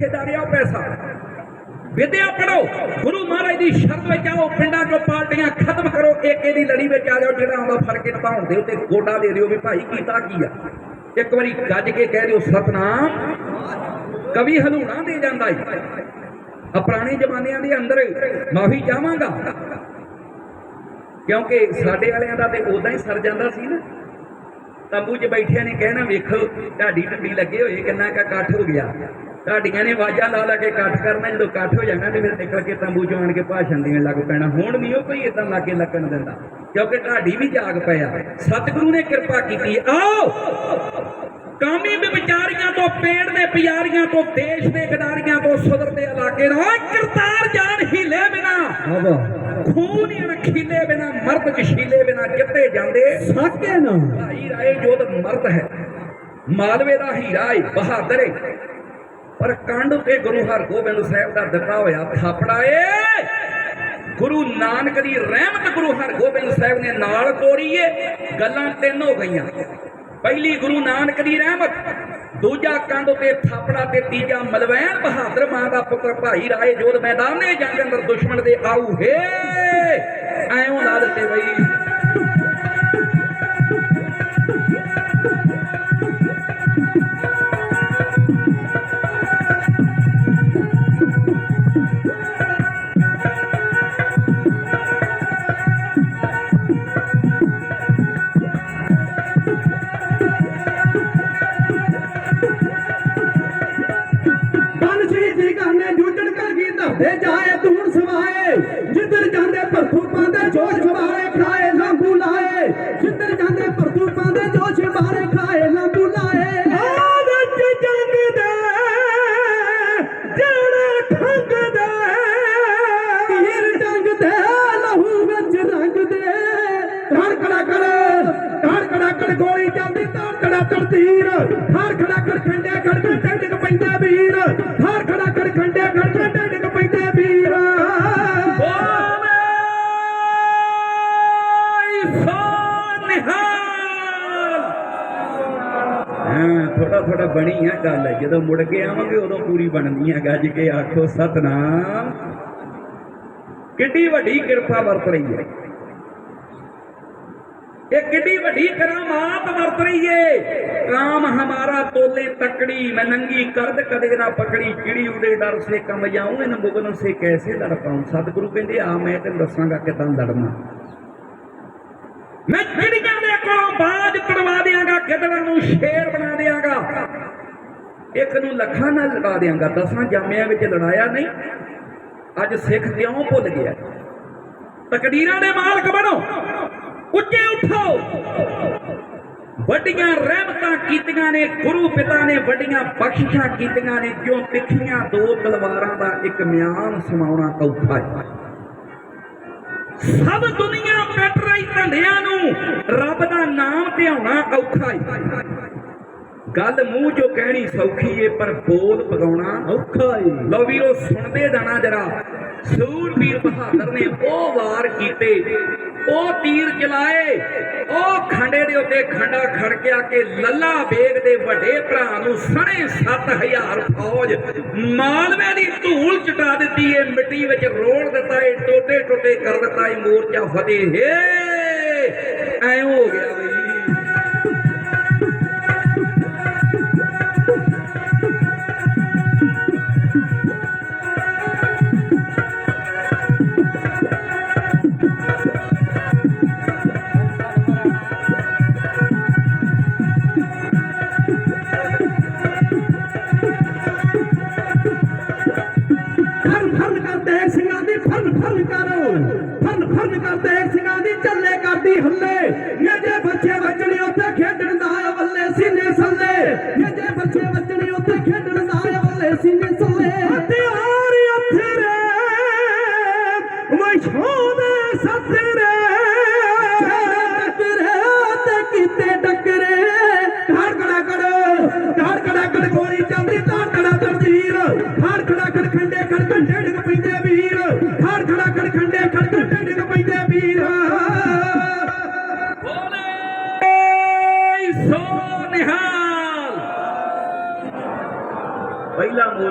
ਠੇਦਾਰਿਆ ਪੈਸਾ ਵਿਦਿਆ ਪੜੋ ਗੁਰੂ ਮਹਾਰਾਜ ਦੀ ਸ਼ਰਨ ਵਿੱਚ ਆਓ, ਪਿੰਡਾਂ ਚੋਂ ਪਾਰਟੀਆਂ ਖਤਮ ਕਰੋ। ਏਕੇ ਦੀ ਲੜੀ ਵਿੱਚ ਆ ਜਾਓ, ਜਿਹੜਾ ਆਉਂਦਾ ਫੜ ਕੇ ਦੇ ਉੱਤੇ ਗੋਡਾ ਦੇ ਦਿਓ ਵੀ ਭਾਈ ਕੀਤਾ ਕੀ ਆ। ਇੱਕ ਵਾਰੀ ਗੱਜ ਕੇ ਕਹਿ ਦਿਓ, ਸਤਨਾਮ, ਕਵੀ ਹਲੂਣਾ ਦੇ ਜਾਂਦਾ ਈ। ਆ ਪੁਰਾਣੇ ਜ਼ਮਾਨਿਆਂ ਦੇ ਅੰਦਰ ਮਾਫੀ ਚਾਹਾਂਗਾ। ਕਿਉਂਕਿ ਸਾਡੇ ਵਾਲਿਆਂ ਦਾ ਤੇ ਉਦਾਂ ਹੀ ਸਰ ਜਾਂਦਾ ਸੀ ਨਾ। ਤੰਬੂ 'ਚ ਬੈਠਿਆਂ ਨੇ ਕਹਿਣਾ, ਵੇਖੋ ਢਾਡੀ ਢੱਡੀ ਲੱਗੇ ਹੋਏ, ਕਿੰਨਾ ਕਾ ਇਕੱਠ ਹੋ ਗਿਆ। ਢਾਡੀਆਂ ਨੇ ਆਵਾਜ਼ਾਂ ਲਾ ਲਾ ਕੇ ਇਕੱਠ ਕਰਨਾ ਜਦੋਂ ਇਕੱਠ ਹੋ ਜਾਣਾ ਤੇ ਫਿਰ ਨਿਕਲ ਕੇ ਤੰਬੂ 'ਚੋਂ ਆਣ ਕੇ ਭਾਸ਼ਣ ਦੇਣ ਲੱਗ ਪੈਣਾ। ਹੁਣ ਨਹੀਂ ਉਹ ਕੋਈ ਇਦਾਂ ਲਾਗੇ ਲੱਗਣ ਦਿੰਦਾ ਕਿਉਂਕਿ ਢਾਡੀ ਵੀ ਜਾਗ ਪਿਆ ਸਤਿਗੁਰੂ ਨੇ ਕਿਰਪਾ ਕੀਤੀ। ਆਓ! ਕਾਮੀ ਵਿਚਾਰੀਆਂ ਤੋਂ ਪੇੜ ਦੇ ਪਿਆਰੀਆਂ ਤੋਂ ਦੇਸ਼ ਦੇ ਗਦਾਰੀਆਂ ਤੋਂ ਸੁਦਰ ਦੇ ਇਲਾਕੇ ਦਾ ਕਰਤਾਰ ਜਾਨ ਹੀਲੇ ਬਿਨਾ। ਖੂਨ ਹੀ ਖੀਲੇ ਬਿਨਾ ਮਰਦ ਜਸ਼ੀਲੇ ਬਿਨਾ ਕਿੱਥੇ ਜਾਂਦੇ? ਸਾਕੇ ਨਾ। ਭਾਈ ਰਾਏ ਜੋਧ ਮਰਦ ਹੈ। ਮਾਲਵੇ ਦਾ ਹੀਰਾ ਹੈ ਬਹਾਦਰ ਹੈ ਪਰ ਕੰਡ ਤੇ ਗੁਰੂ ਹਰਗੋਬਿੰਦ ਸਾਹਿਬ ਦਾ ਦਿੱਤਾ ਹੋਇਆ ਥਾਪੜਾ ਏ। ਗੁਰੂ ਨਾਨਕ ਦੀ ਰਹਿਮਤ ਗੁਰੂ ਹਰਗੋਬਿੰਦ ਸਾਹਿਬ ਨੇ ਨਾਲ ਤੋਰੀ ਏ। ਗੱਲਾਂ ਤਿੰਨ ਹੋ ਗਈਆਂ। ਪਹਿਲੀ ਗੁਰੂ ਨਾਨਕ ਦੀ ਰਹਿਮਤ, ਦੂਜਾ ਕੰਡ ਉਤੇ ਥਾਪੜਾ ਤੇ ਤੀਜਾ ਮਲਵੈਣ ਬਹਾਦਰ ਮਾਂ ਦਾ ਪੁੱਤਰ ਭਾਈ ਰਾਏ ਜੋਧ ਮੈਦਾਨੇ ਜੰਗ ਅੰਦਰ ਦੁਸ਼ਮਣ ਦੇ ਆਊ ਹੇ। ਐਉਂ ਲਾ ਤੇ ਬਈ ਕਰ ਧਰਦੇ ਜਾਏ ਤੂਣ ਸਵਾਏ ਜਿੱਧਰ ਜਾਂਦੇ ਭਰਥੂ ਪਾਉਂਦੇ ਜੋਸ਼ ਬਾਰੇ ਖਾਏ ਲਾਂਬੂ ਲਾਏ। ਜਿੱਧਰ ਜਾਂਦੇ ਭਰਥੂ ਪਾਉਂਦੇ ਜੋਸ਼ ਬਾਰੇ ਖਾਏ ਲਾਂਬੂ ਲਾਏ। ਆ ਵਿੱਚ ਜੰਗ ਦੇ ਜਿਹੜੇ ਖੰਗ ਦੇ। ਤੀਰ ਜੰਗ ਦੇ ਲਹੂ ਵਿੱਚ ਰੰਗ ਦੇ। ਧੜ ਕੜਾ ਕੜ ਧੜ ਕੜਾ ਕੜ ਗੋਲੀ ਚੱਲਦੀ ਧੜ ਕੜਾ ਕੜ ਤੀਰ। ਧੜ ਖੜਾ ਕੜ ਖੰਡੇ ਖੜ ਕੇ ਟੰਡਕ ਪੈਂਦਾ ਵੀਰ। ਧੜ ਖੜਾ ਕੜ ਖੰਡੇ ਥੋੜਾ ਥੋੜਾ ਬਣੀ ਆ ਗੱਲ। ਜਦੋਂ ਮੁੜ ਕੇ ਆਵਾਂਗੇ, ਉਦੋਂ ਪੂਰੀ ਬਣਨੀ ਆ। ਗੱਜ ਕੇ ਆਖੋ, ਸਤਨਾਮ। ਕਿੱਡੀ ਵੱਡੀ ਕਿਰਪਾ ਵਰਤ ਰਹੀ ਹੈ ਇਹ ਕਿੱਡੀ ਵੱਡੀ ਕਰਾਮਾਤ ਵਰਤ ਰਹੀ ਏ। ਕਾਮ ਹਮਾਰਾ ਤੋਲੇ ਤਕੜੀ, ਮੈਂ ਨੰਗੀ ਕਰਦ ਕਦੇ ਨਾ ਪਕੜੀ। ਕਿੜੀ ਉਡੇ ਡਰ ਸੇ ਕਮ ਜਾਉਂ ਇਨ ਮੁਗਨ ਸੇ ਕੈਸੇ ਲੜ ਪਾਉਂ? ਸਤਿਗੁਰੂ ਕਹਿੰਦੇ, ਆ ਮੈਂ ਤੈਨੂੰ ਦੱਸਾਂਗਾ ਕਿਦਾਂ ਲੜਨਾ। ਮੈਂ ਚਿੜੀਆਂ ਦੇ ਕੋਲੋਂ ਬਾਜ ਤੜਵਾ ਦਿਆਂਗਾ, ਗਿੱਦੜਾਂ ਨੂੰ ਸ਼ੇਰ ਬਣਾ ਦਿਆਂਗਾ। ਇੱਕ ਨੂੰ ਲੱਖਾਂ ਨਾਲ ਲੜਾ ਦਿਆਂਗਾ। ਦਸਾਂ ਜਾਮਿਆਂ ਵਿੱਚ ਲੜਾਇਆ ਨਹੀਂ। ਅੱਜ ਸਿੱਖ ਕਿਉਂ ਭੁੱਲ ਗਿਆ? ਤਕਦੀਰਾਂ ਦੇ ਮਾਲਕ ਬਣੋ। ਉੱਚੇ ਉਠੋ। ਵੱਡੀਆਂ ਰਹਿਮਤਾਂ ਕੀਤੀਆਂ ਨੇ, ਗੁਰੂ ਪਿਤਾ ਨੇ ਵੱਡੀਆਂ ਬਖਸ਼ਿਸ਼ਾਂ ਕੀਤੀਆਂ ਨੇ ਕਿਉਂ ਤਿੱਖੀਆਂ ਦੋ ਤਲਵਾਰਾਂ ਦਾ ਇੱਕ ਮਿਆਨ ਸਮਾਉਣਾ ਔਖਾ ਹੈ। ਸਭ ਦੁਨੀਆ ਕੱਟ ਰਹੀ ਧੰਦਿਆਂ ਨੂੰ ਰੱਬ ਦਾ ਨਾਮ ਧਿਆਉਣਾ ਔਖਾ ਹੈ ਗੱਲ ਮੂੰਹ ਚੋਂ ਕਹਿਣੀ ਸੌਖੀ ਏ, ਪਰ ਬੋਲ ਪਗਾਉਣਾ ਔਖਾ ਏ। ਲਓ ਵੀਰੋ, ਸੁਣਦੇ ਜਾਣਾ ਜਰਾ। ਸੂਰਬੀਰ ਬਹਾਦਰ ਨੇ ਉਹ ਵਾਰ ਕੀਤੇ ਉਹ ਤੀਰ ਚਲਾਏ, ਉਹ ਖੰਡੇ ਦੇ ਉੱਤੇ ਖੰਡਾ ਖੜਕਿਆ ਕਿ ਲੱਲਾ ਬੇਗ ਦੇ ਵੱਡੇ ਭਰਾ ਨੂੰ ਸਣੇ 7000 ਫੌਜ ਮਾਲਵੇ ਦੀ ਧੂਲ ਚਟਾ ਦਿੱਤੀ ਏ ਮਿੱਟੀ ਵਿੱਚ ਰੋੜ ਦਿੱਤਾ ਏ ਟੋਟੇ ਟੋਟੇ ਕਰ ਦਿੱਤਾ ਏ ਮੋਰਚਾ ਫਤਿਹ। ਏ ਐਂ ਹੋ ਗਿਆ। ਦੀ ਫਨ ਫਨ ਕਰੋ ਫਨ ਫਨ ਸਿੰਘਾਂ ਦੀ ਚੱਲੇ ਕਰਦੀ ਹੱਲੇ ਇਹ ਬੱਚੇ ਵੱਜਣੇ ਉੱਥੇ ਖੇਡਣ ਦਾ ਵੱਲੇ ਸੀਨੇ ਸੱਲੇ ਇਹ ਬੱਚੇ ਵੱਜਣੇ ਉੱਥੇ ਖੇਡਣ ਦਾ ਵੱਲੇ ਸੀਨੇ ਸੱਲੇ ਹਥਿਆਰ ਅਥਰੇ ਵਸ਼ੋਦੇ ਸਤਰੇ ਟੱਕਰੇ ਤੇ ਕੀਤੇ ਟੱਕਰੇ ਧੜ ਕੜਾ ਕੜ ਧੜ ਕੜਾ ਕੜ ਗੋਲੀ ਪਹਿਲਾ ਮੋਰ